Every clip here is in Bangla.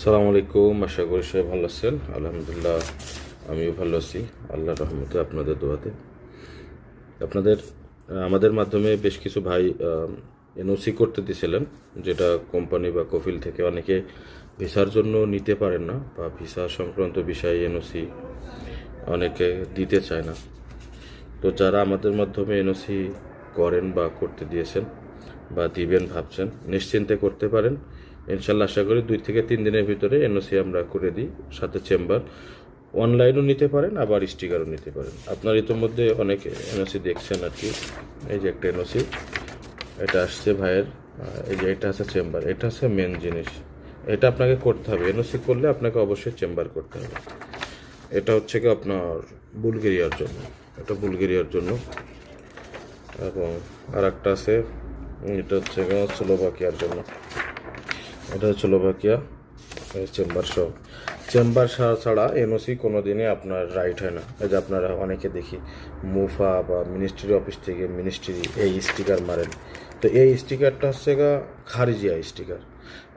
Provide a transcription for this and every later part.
সালাম আলাইকুম, আশা করি সবাই ভালো আছেন। আলহামদুলিল্লাহ, আমিও ভালো আছি। আল্লাহ রহমতে আপনাদের দোয়াতে। আপনাদের, আমাদের মাধ্যমে বেশ কিছু ভাই এনওসি করতে দিয়েছিলেন, যেটা কোম্পানি বা কফিল থেকে অনেকে ভিসার জন্য নিতে পারেন না বা ভিসা সংক্রান্ত বিষয়ে এনওসি অনেকে দিতে চায় না। তো যারা আমাদের মাধ্যমে এনওসি করেন বা করতে দিয়েছেন বা দিবেন ভাবছেন, নিশ্চিন্তে করতে পারেন। ইনশাল্লাহ আশা করি দুই থেকে তিন দিনের ভিতরে এনওসি আমরা করে দিই, সাথে চেম্বার। অনলাইনও নিতে পারেন, আবার স্টিকারও নিতে পারেন। আপনার ইতিমধ্যে অনেক এনওসি দেখছেন আর কি। এই যে একটা এনওসি, এটা আসছে ভাইয়ের এই যে এটা আছে চেম্বার, এটা হচ্ছে মেন জিনিস। এটা আপনাকে করতে হবে। এনওসি করলে আপনাকে অবশ্যই চেম্বার করতে হবে। এটা হচ্ছে কি আপনার বুলগেরিয়ার জন্য। এটা বুলগেরিয়ার জন্য। এবং আর একটা আছে, এটা হচ্ছে স্লোভাকিয়ার জন্য। এটা হচ্ছে স্লোভাকিয়া চেম্বার সহ চেম্বার ছাড়া এনওসি কোনো দিনই আপনার রাইট হয় না। যে আপনারা অনেকে দেখি, মুফা বা মিনিস্ট্রি অফিস থেকে মিনিস্ট্রি এই স্টিকার মারেন। তো এই স্টিকারটা হচ্ছে গা খারিজিয়া স্টিকার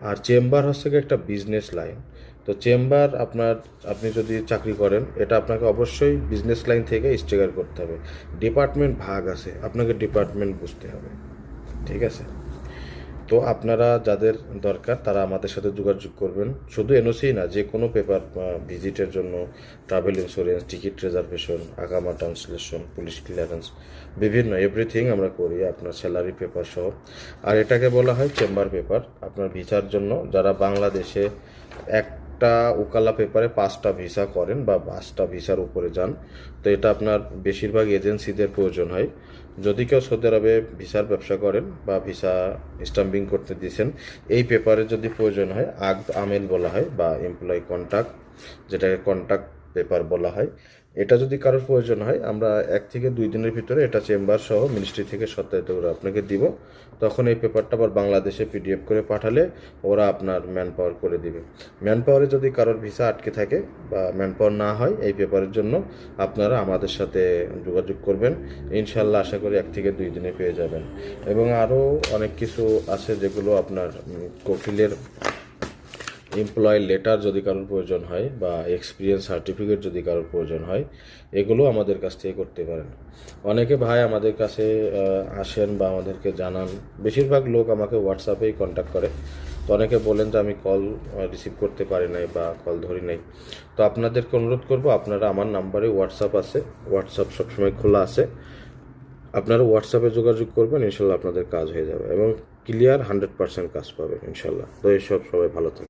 আর চেম্বার হচ্ছে গিয়ে একটা বিজনেস লাইন তো চেম্বার আপনার, আপনি যদি চাকরি করেন, এটা আপনাকে অবশ্যই বিজনেস লাইন থেকে স্টিকার করতে হবে। ডিপার্টমেন্ট ভাগ আছে, আপনাকে ডিপার্টমেন্ট বুঝতে হবে। ঠিক আছে? তো আপনারা যাদের দরকার, তারা আমাদের সাথে যোগাযোগ করবেন। শুধু এনওসি না, যে কোনো পেপার ভিজিটের জন্য ট্রাভেল ইন্স্যুরেন্স টিকিট রিজার্ভেশন আগামা ট্রান্সলেশন পুলিশ ক্লিয়ারেন্স বিভিন্ন এভরিথিং আমরা করি আপনার স্যালারি পেপার সহ। আর এটাকে বলা হয় চেম্বার পেপার আপনার ভিসার জন্য। যারা বাংলাদেশে একটা ওকালা পেপারে পাঁচটা ভিসা করেন বা পাঁচটা ভিসার উপরে যান। তো এটা আপনার বেশিরভাগ এজেন্সিদের প্রয়োজন হয়। যদি কেউ সৌদি আরবে ভিসার ব্যবসা করেন বা ভিসা স্টাম্পিং করতে দিয়েছেন, এই পেপারে যদি প্রয়োজন হয়, আগ আমেল বলা হয় বা এমপ্লয় কন্ট্যাক্ট যেটাকে কন্ট্যাক্ট পেপার বলা হয়। এটা যদি কারোর প্রয়োজন হয় আমরা এক থেকে দুই দিনের ভিতরে এটা চেম্বার সহ মিনিস্ট্রি থেকে সত্যায়িত করে আপনাকে দিব। তখন এই পেপারটা আবার বাংলাদেশে পিডিএফ করে পাঠালে ওরা আপনার ম্যান পাওয়ার করে দিবে। ম্যান পাওয়ারে যদি কারোর ভিসা আটকে থাকে বা ম্যান পাওয়ার না হয় এই পেপারের জন্য আপনারা আমাদের সাথে যোগাযোগ করবেন। ইনশাল্লাহ আশা করি এক থেকে দুই দিনে পেয়ে যাবেন। এবং আরও অনেক কিছু আছে যেগুলো আপনার উম, কফিলের এমপ্লয় লেটার যদি কারোর প্রয়োজন হয় বা এক্সপিরিয়েন্স সার্টিফিকেট যদি কারোর প্রয়োজন হয়, এগুলো আমাদের কাছ থেকে করতে পারেন। অনেকে ভাই আমাদের কাছে আসেন বা আমাদেরকে জানান। বেশিরভাগ লোক আমাকে হোয়াটসঅ্যাপেই কন্ট্যাক্ট করে। তো অনেকে বলেন যে, আমি কল রিসিভ করতে পারি নাই বা কল ধরি নাই। তো আপনাদেরকে অনুরোধ করব, আপনারা আমার নাম্বারে হোয়াটসঅ্যাপ আছে। হোয়াটসঅ্যাপ সবসময় খোলা আছে। আপনারা হোয়াটসঅ্যাপে যোগাযোগ করবেন, ইনশাল্লাহ আপনাদের কাজ হয়ে যাবে এবং ক্লিয়ার হান্ড্রেড পার্সেন্ট কাজ পাবেন, ইনশাল্লাহ। তো এইসব সবাই ভালো থাকবে